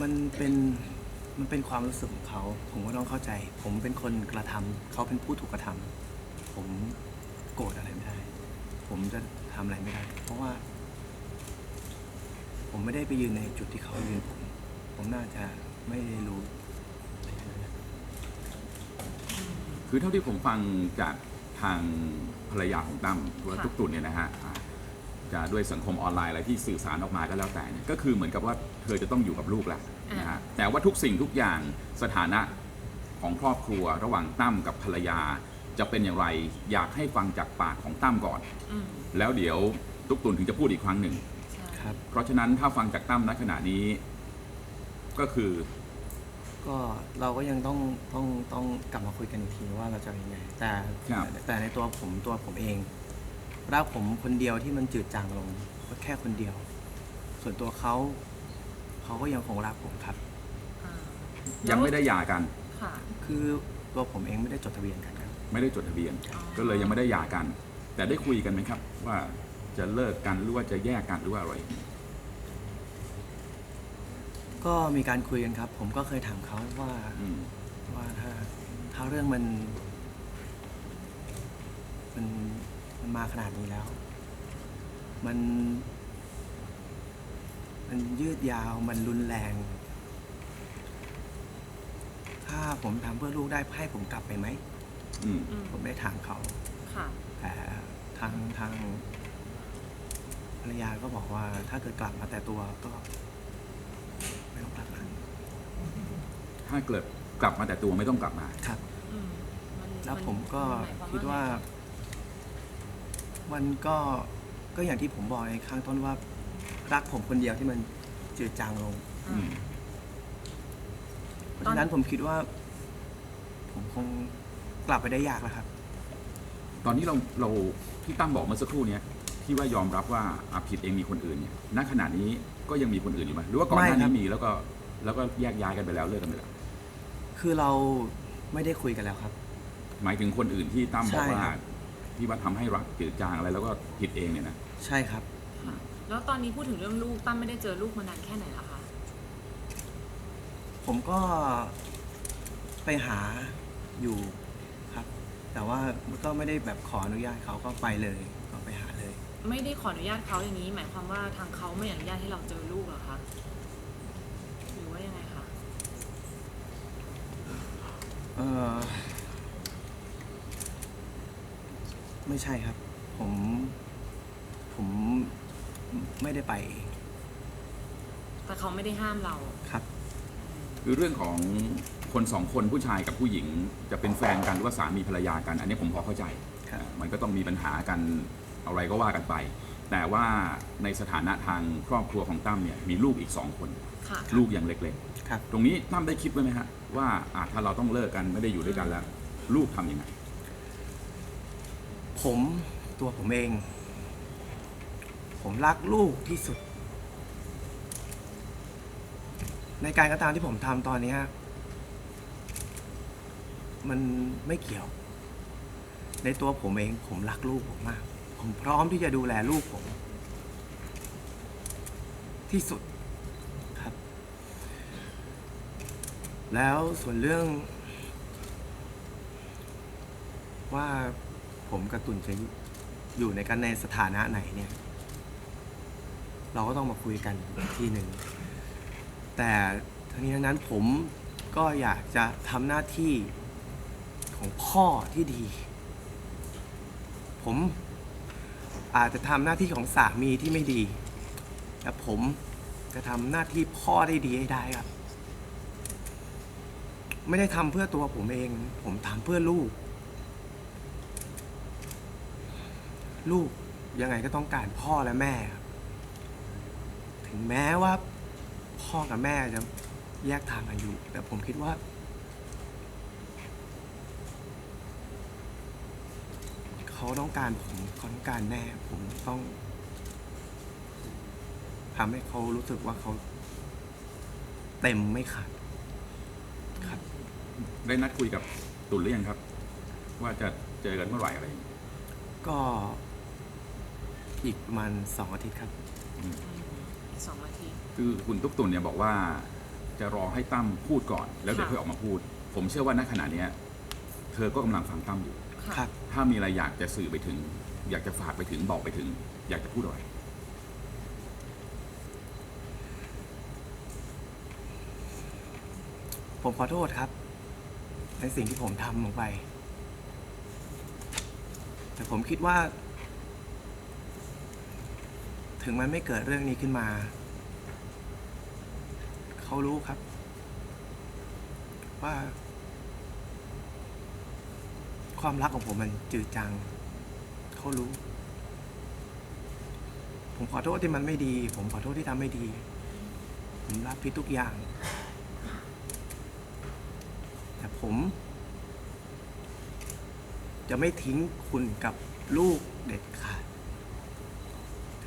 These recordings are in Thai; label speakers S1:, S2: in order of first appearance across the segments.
S1: มันเป็นมันเป็นความรู้สึกของเขา ผมก็ต้องเข้าใจ ผมเป็นคนกระทำเขาเป็นผู้ถูกกระทำผมโกรธอะไรไม่ได้ ผมจะทำอะไรไม่ได้ เพราะว่า ผมไม่ได้ไปยืนในจุดที่เขายืนผม ผมน่าจะไม่ได้รู้
S2: คือเท่าที่ผมฟังจากทางภรรยาของตั้มว่า
S3: ค่ะ
S2: ทุกตุนเนี่ยนะฮะ จะด้วยสังคมออนไลน์อะไรที่สื่อสารออกมาก็แล้วแต่เนี่ยก็คือเหมือนกับว่าเธอจะต้องอยู่กับลูกแหละนะฮะแต่ว่าทุกสิ่งทุกอย่างสถานะของครอบครัวระหว่างตั้มกับภรรยา จะเป็นอย่างไรอยากให้ฟังจากปากของตั้มก่อน
S3: อืม
S2: แล้วเดี๋ยวทุกตุนถึงจะพูดอีกครั้งหนึ่ง
S3: ใช่
S1: ครับ
S2: เพราะฉะนั้นถ้าฟังจากตั้มณขณะนี้ ก็คือ
S1: ก็เราก็ยังต้องต้องต้องกลับมาคุยกันอีกทีว่าเราจะยังไงแต่
S2: ครับ
S1: แต่ในตัวผมตัวผมเอง รักผมคนเดียวที่มันจืดจางลงก็แค่คนเดียว ส่วนตัวเขาเขาก็ยังคงรักผมครับ
S3: อ่า
S2: ยังไม่ได้หย่ากัน
S3: ค่ะ
S1: คือตัวผมเองไม่ได้จดทะเบียนกันครับ
S2: ไม่ได้จดทะเบียน
S3: อ๋อ
S2: ก็เลยยังไม่ได้หย่ากัน แต่ได้คุยกันไหมครับ ว่าจะเลิกกันหรือว่าจะแยกกันหรือว่าอะไร
S1: ก็มีการคุยกันครับ ผมก็เคยถามเขาว่า
S2: อืม
S1: ว่าถ้าถ้าเรื่องมัน มัน มันมาขนาดนี้แล้ว มัน มันยืดยาวมันรุนแรง ถ้าผมทำเพื่อลูกได้ให้ผมกลับไปไหม
S2: อืม
S3: อืม
S1: ผมได้ถามเขา
S3: ค่ะ
S1: แต่ทางทางภรรยาก็บอกว่า ถ้าเกิดกลับมาแต่ตัวก็ ไม่ต้องกลับมา
S2: ถ้าเกิดกลับมาแต่ตัวไม่ต้องกลับมา
S1: ครับ
S3: อืมมัน
S1: แล้วผมก็
S3: หมยม
S1: คิดว่า
S3: ไงรับ
S1: มันก็ก็อย่างที่ผมบอกในข้างต้นว่า รักผมคนเดียวที่มันจืดจางลง
S2: อืม
S1: เพราะฉะนั้นผมคิดว่า ผมคงกลับไปได้ยากแล้วครับ
S2: ตอนนี้เราเราที่ตั้มบอกเมื่อสักครู่เนี้ยที่ว่ายอมรับว่าอาผิดเองมีคนอื่นเนี่ยณขณะนี้ก็ยังมีคนอื่นอยู่ไหมหรือว่าก่อนหน้า
S1: ไม่ครั
S2: นี้
S1: บ
S2: มีแล้วก็แล้วก็แยกย้ายกันไปแล้วเลิกกันไปแล้ว
S1: คือเราไม่ได้คุยกันแล้วครับ
S2: หมายถึงคนอื่นที่ตั้มบอก
S1: ใช่
S2: ว่า
S1: ครับ
S2: ที่ว่าทำให้รักจืดจางอะไรแล้วก็ผิดเองเนี่ยนะ
S1: ใช่ครับ
S3: ค่ะ แล้วตอนนี้พูดถึงเรื่องลูกตั้มไม่ได้เจอลูกมานานแค่ไหนแล้วคะ
S1: ผมก็ไปหาอยู่ครับ แต่ว่าก็ไม่ได้แบบขออนุญาตเขาก็ไปเลย ก็ไปหาเลย
S3: ไม่ได้ขออนุญาตเขาอย่างนี้ หมายความว่าทางเขาไม่อนุญาตให้เราเจอลูกเหรอคะ หรือว่ายังไงคะ
S1: เออ ไม่ใช่ครับ ผม ผมไม่ได้ไปเอง
S3: แต่เขาไม่ได้ห้ามเรา
S1: ครับ
S2: คือเรื่องของคนสองคนผู้ชายกับผู้หญิง จะเป็นแฟนกันหรือว่าสามีภรรยากัน อันนี้ผมพอเข้าใจ
S1: ครับ
S2: มันก็ต้องมีปัญหากันอะไรก็ว่ากันไป แต่ว่าในสถานะทางครอบครัวของตั้มเนี่ยมีลูกอีกสองคน
S3: ค่ะ
S2: ลูกยังเล็ก
S1: ครับ
S2: ๆ ตรงนี้ตั้มได้คิดไว้ไหมฮะว่าอะถ้าเราต้องเลิกกันไม่ได้อยู่ด้วยกันแล้ว ลูกทำยังไง
S1: ผมตัวผมเอง ผมรักลูกที่สุด ในการกระทำที่ผมทำตอนนี้มันไม่เกี่ยว ในตัวผมเองผมรักลูกผมมาก ผมพร้อมที่จะดูแลลูกผม ที่สุดครับ แล้วส่วนเรื่องว่า ผมกับตุนจะอยู่อยู่ในกันในสถานะไหนเนี่ย เราก็ต้องมาคุยกันอีกทีหนึ่ง แต่ทั้งนี้ทั้งนั้นผมก็อยากจะทำหน้าที่ของพ่อที่ดี ผมอาจจะทำหน้าที่ของสามีที่ไม่ดี แต่ผมจะทำหน้าที่พ่อได้ดีให้ได้ครับ ไม่ได้ทำเพื่อตัวผมเอง ผมทำเพื่อลูก ลูกยังไงก็ต้องการพ่อและแม่ครับถึงแม้ว่า พ่อกับแม่จะแยกทางกันอยู่ แต่ผมคิดว่า เขาต้องการผมเขาต้องการแม่ผมต้องทำให้เขารู้สึกว่าเขาเต็มไม่ขาดครับ
S2: ได้นัดคุยกับตุลหรือยังครับ ว่าจะเจอกันเมื่อไหร่อะไรอย่างเงี้ย
S1: ก็ อีกประมาณสองอาทิตย์ครับ
S3: อืมอีกสองอาทิตย์
S2: คือคุณตุ๊กตุนเนี่ยบอกว่าจะรอให้ตั้มพูดก่อน แล้วเดี๋ยว
S3: ค่ะ
S2: ค่อยออกมาพูด ผมเชื่อว่าณขณะเนี้ยเธอก็กำลังฟังตั้มอยู่
S3: ค่ะ
S1: ครับ
S2: ถ้ามีอะไรอยากจะสื่อไปถึง อยากจะฝากไปถึงบอกไปถึง อยากจะพูดอะไร
S1: ผมขอโทษครับ ในสิ่งที่ผมทำลงไป แต่ผมคิดว่า ถึงมันไม่เกิดเรื่องนี้ขึ้นมา เขารู้ครับ ว่า ความรักของผมมันจืดจางเขารู้ ผมขอโทษที่มันไม่ดี ผมขอโทษที่ทำไม่ดี ผมรับผิดทุกอย่าง แต่ผม จะไม่ทิ้งคุณกับลูกเด็ดขาด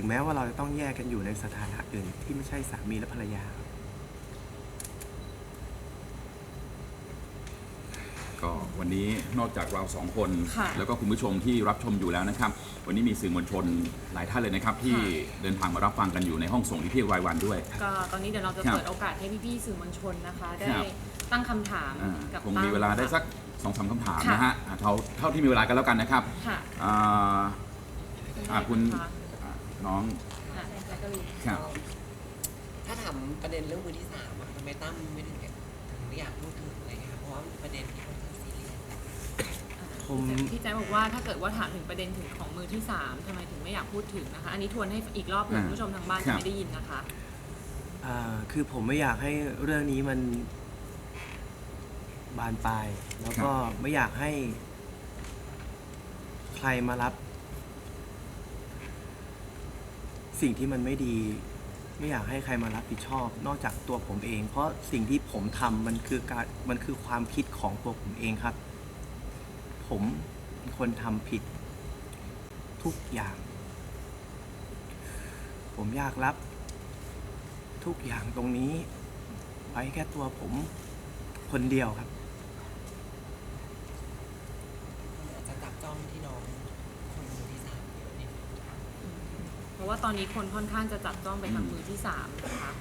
S1: ถึงแม้ว่าเราจะต้องแยกกันอยู่ในสถานะอื่นที่ไม่ใช่สามีและภรรยา
S2: ก็วันนี้นอกจากเราสองคน
S3: ค่ะ
S2: แล้วก็คุณผู้ชมที่รับชมอยู่แล้วนะครับ วันนี้มีสื่อมวลชนหลายท่านเลยนะครับ ที่
S3: ค่ะ
S2: เดินทางมารับฟังกันอยู่ในห้องส่งที่พี่รายวันด้วย
S3: ก็ตอนนี้เดี๋ยวเราจะ
S2: ครับ
S3: เปิดโอกาสให้พี่ๆสื่อมวลชนนะคะ ได้
S2: ครับ
S3: ตั้งคำถาม
S2: อ่า
S3: กับ
S2: คง
S3: ตั้
S2: มีเวลาได้
S3: ค่ะ
S2: สักสองสามคำถาม
S3: ค่ะ
S2: นะฮะอ่าเท่าเท่าที่มีเวลากันแล้วกันนะครับ
S3: ค่ะ
S2: อ่า อ่าคุณะอ่า น้อง
S3: อะแล้วก็ลี
S2: ครับ
S4: ถ้าถามประเด็นเรื่องมือที่สามอะทำไมตั้มไม่ถึงถึงไม่อยากพูดถึงอะไรเงี้ยค่ะเพราะว่ามันเป็นประเด็นที่ค่อนข้างซีเรียส
S1: ผม
S3: พี่แจ๊คบอกว่าถ้าเกิดว่าถามถึงประเด็นถึงของมือที่สามทำไมถึงไม่อยากพูดถึงนะคะ อันนี้ทวนให้อีกรอบหนึ่ง
S2: อ่า
S3: คุณผู้ชมทางบ้าน
S2: ครั
S3: จะ
S2: บ
S3: ไม่ได้ยินนะคะ
S1: อ่าคือผมไม่อยากให้เรื่องนี้มันบานปลาย แล้วก็ไม่อยากให้ใครมารับ สิ่งที่มันไม่ดี ไม่อยากให้ใครมารับผิดชอบ นอกจากตัวผมเอง เพราะสิ่งที่ผมทำมันคือการมันคือความคิดของตัวผมเองครับ ผมเป็นคนทำผิด ทุกอย่าง ผมอยากรับ ทุกอย่างตรงนี้ ไว้แค่ตัวผมคนเดียวครับ
S4: อาจจะจับจ้องที่น้องคนมือที่สามเยอะนิดนึง
S3: เพราะว่าตอนนี้คนค่อนข้างจะจับจ้องไปทางมือที่สามนะคะ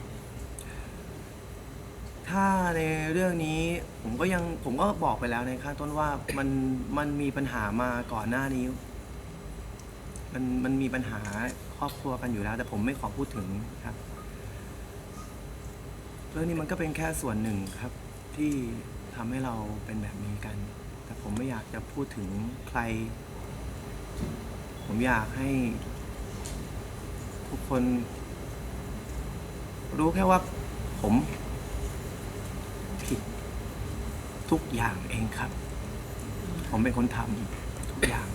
S1: ถ้าในเรื่องนี้ผมก็ยังผมก็บอกไปแล้วในข้างต้นว่ามันมันมีปัญหามาก่อนหน้านี้ มันมันมีปัญหาครอบครัวกันอยู่แล้ว แต่ผมไม่ขอพูดถึงครับ เรื่องนี้มันก็เป็นแค่ส่วนหนึ่งครับ ที่ทำให้เราเป็นแบบนี้กัน แต่ผมไม่อยากจะพูดถึงใคร ผมอยากให้ ทุกคน รู้แค่ว่าผม ผิด ทุกอย่างเองครับ ผมเป็นคนทำทุกอย่าง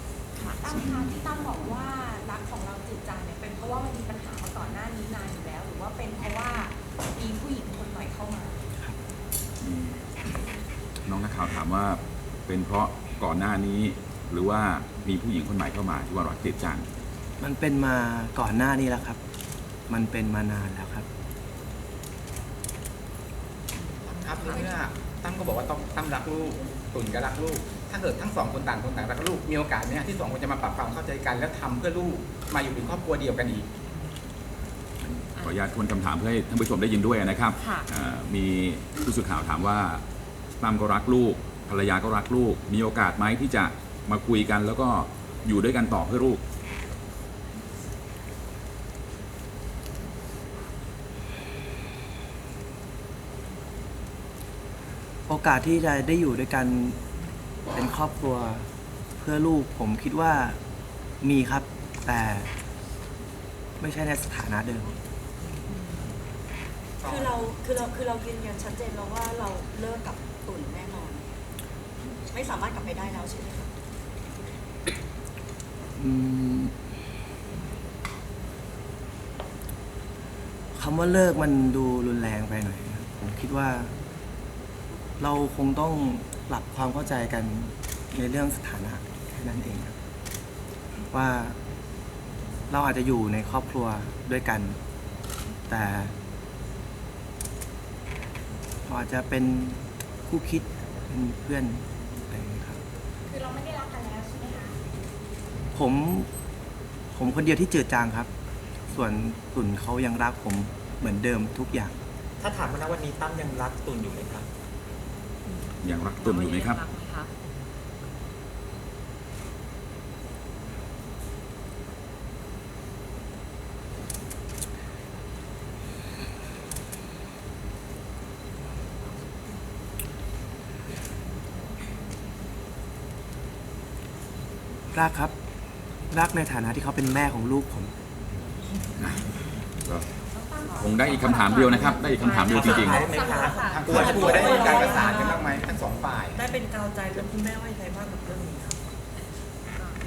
S5: ตั้มคะที่ตั้มบอกว่ารักของเราจืดจางเนี่ยเป็นเพราะว่ามันมีปัญหามาก่อนหน้านี้นานอยู่แล้ว หรือว่าเป็นเพราะว่ามีผู้หญิงคนใหม่เข้ามา
S2: อืมน้องนักข่าวถามว่าเป็นเพราะก่อนหน้านี้ หรือว่ามีผู้หญิงคนใหม่เข้ามาที่ว่ารักติดจัง
S1: มันเป็นมาก่อนหน้านี้แล้วครับ มันเป็นมานานแล้วครับ
S6: ครับในเมื่อตั้มก็บอกว่าต้องตั้มรักลูกตุ่นก็รักลูก ถ้าเกิดทั้งสองคนต่างคนต่างรักลูกมีโอกาสไหมฮะที่สองคนจะมาปรับความเข้าใจกัน แล้วทำเพื่อลูกมาอยู่เป็นครอบครัวเดียวกันอีก
S2: ขออนุญาตทวนคำถามเพื่อให้ท่านผู้ชมได้ยินด้วยนะครับ
S3: ค่ะ
S2: อ่ามีผู้สื่อข่าวถามว่าตั้มก็รักลูก ภรรยาก็รักลูก มีโอกาสไหมที่จะมาคุยกัน แล้วก็อยู่ด้วยกันต่อเพื่อลูก
S1: โอกาสที่จะได้อยู่ด้วยกันเป็นครอบครัวเพื่อลูกผมคิดว่ามีครับ แต่ไม่ใช่ในสถานะเดิม
S5: คือเราคือเราคือเรายืนยันชัดเจนแล้วว่าเราเลิกกับตุ่นแน่นอน ไม่สามารถกลับไปได้แล้วใช่ไหมคะ
S1: อืมคำว่าเลิกมันดูรุนแรงไปหน่อยนะผมคิดว่า เราคงต้องปรับความเข้าใจกันในเรื่องสถานะแค่นั้นเองครับว่าเราอาจจะอยู่ในครอบครัวด้วยกัน แต่เราอาจจะเป็นคู่คิดเป็นเพื่อนอะไรอย่างเงี้ยครับ
S5: คือเราไม่ได้รักกันแล้วใช่ไหมคะ
S1: ผมผมคนเดียวที่เจือจางครับ ส่วนตุ่นเขายังรักผมเหมือนเดิมทุกอย่าง
S7: ถ้าถามมาณวันนี้ตั้มยังรักตุนอยู่ไหมครับ
S2: ยังรักตุนอยู่ไหมครับ
S3: รักไหมคะ
S1: รักครับ รักในฐานะที่เขาเป็นแม่ของลูกผม
S2: ก็ คงได้อีกคำถามเดียวนะครับ ได้อีกคำถามเดียวจริง
S7: ได้ไหมคะ
S6: ทางครอบครัวได้มีการประสานกันบ้างไหมทั้งสองฝ่าย
S8: ได้เป็นกาวใจแล้วคุณแม่ว่ายังไงบ้างกับเรื่องนี้ครับ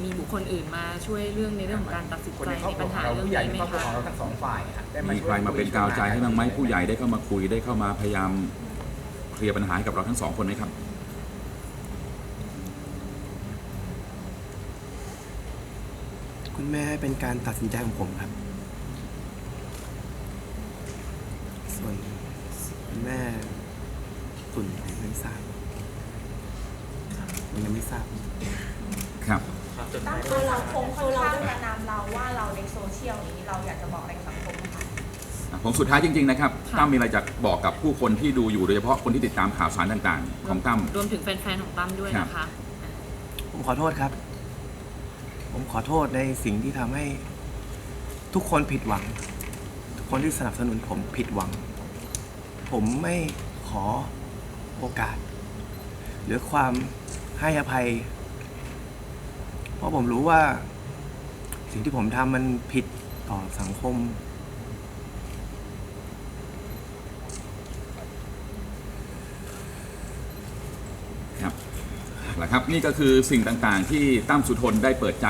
S3: มีบุคคลอื่นมาช่วยเรื่องในเรื่องของการตัดสิน
S6: คน
S3: ใจ
S6: ในครอบ
S3: ใน
S6: ครั
S3: ปั
S6: ว
S3: ญ
S6: ของ
S3: หา
S6: เรา
S3: เรื่อง
S6: ผู้ใหญ่
S3: นี้
S6: ใน
S3: ไหม
S6: ครอบครัว
S3: คะ
S6: ของเราทั้งสองฝ่ายอะได้
S2: ๆ
S6: มา
S2: มี
S6: ช่วย
S2: ใครมาเป็นกาวใจให้บ้างไหมผู้ใหญ่ได้เข้ามาคุยได้เข้ามาพยายามเคลียร์ปัญหาให้กับเราทั้งสองคนไหมครับ
S1: คุณแม่ให้เป็นการตัดสินใจของผมครับ ส่วนคุณแม่ตุ่นผมไม่ทราบผมยังไม่ทราบ
S2: ครับ
S7: ครับจดห
S5: ตั้
S7: มางย
S5: คือเราคงค่อนข้างประนามเราว่าเราในโซเชียลนี้เราอยากจะบอกอะไรกับสังคมค่ะ
S2: ผมสุดท้ายจริง ๆ นะครับ
S3: ค่ะ
S2: ตั้มมีอะไรจะบอกกับผู้คนที่ดูอยู่โดยเฉพาะคนที่ติดตามข่าวสารต่าง ๆ ของตั้ม
S3: รวมถึงแฟนๆของตั้มด้วยนะคะ
S1: ผมขอโทษครับ ผมขอโทษในสิ่งที่ทำให้ทุกคนผิดหวัง ทุกคนที่สนับสนุนผมผิดหวัง ผมไม่ขอโอกาส หรือความให้อภัย เพราะผมรู้ว่า สิ่งที่ผมทำมันผิดต่อสังคม
S2: ครับเอาละครับนี่ก็คือสิ่งต่างๆ ที่ตั้มสุทนได้เปิดใจ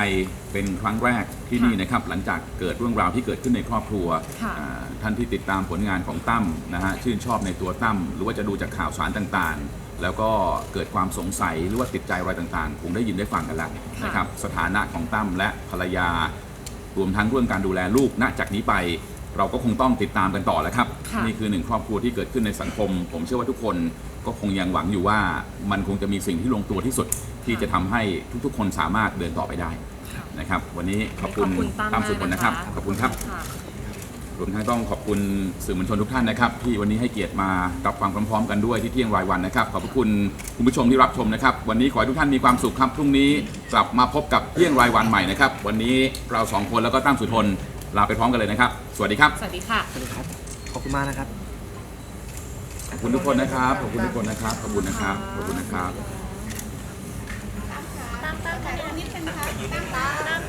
S2: เป็นครั้งแรกที่นี่นะครับ หลังจากเกิดเรื่องราวที่เกิดขึ้นในครอบครัว
S3: ค่ะ
S2: อ่า ท่านที่ติดตามผลงานของตั้มนะฮะชื่นชอบในตัวตั้มหรือว่าจะดูจากข่าวสารต่างๆ แล้วก็เกิดความสงสัยหรือว่าติดใจอะไรต่างๆ คงได้ยินได้ฟังกันแล้วนะครับสถานะของตั้มและภรรยารวมทั้งเรื่องการดูแลลูกณจากนี้ไป เราก็คงต้องติดตามกันต่อแล้วครับ
S3: ค่ะ
S2: นี่คือหนึ่งครอบครัวที่เกิดขึ้นในสังคม ผมเชื่อว่าทุกคนก็คงยังหวังอยู่ว่ามันคงจะมีสิ่งที่ลงตัวที่สุดที่จะทำให้ทุกๆ คนสามารถเดินต่อไปได้
S3: ค่ะ
S2: นะครับ วันนี้ขอบคุณ
S3: ตั้ม
S2: ตั้มสุพลนะครับ
S3: มาก
S2: ขอบคุณครับะ รวมทั้งต้องขอบคุณสื่อมวลชนทุกท่านนะครับ ที่วันนี้ให้เกียรติมารับฟังพร้อมๆ กันด้วยที่เที่ยงรายวันนะครับ ขอบพระคุณคุณผู้ชมที่รับชมนะครับ วันนี้ขอให้ทุกท่านมีความสุขครับพรุ่งนี้กลับมาพบกับเที่ยงรายวันใหม่นะครับ วันนี้เราสองคนแล้วก็ตั้มสุทนลาไปพร้อมกันเลยนะครับ สวัสดีครับ
S3: สวัสดีค่ะ
S1: สวัสดีครับ ขอบคุณมากนะครับ
S2: ขอบคุณทุกคนนะครับ ขอบคุณทุกคนนะครับ ขอบคุณนะครับ ขอบคุณนะครับ
S5: ตั้งตั้งขอนิดนึงค่ะตั้งตั้ง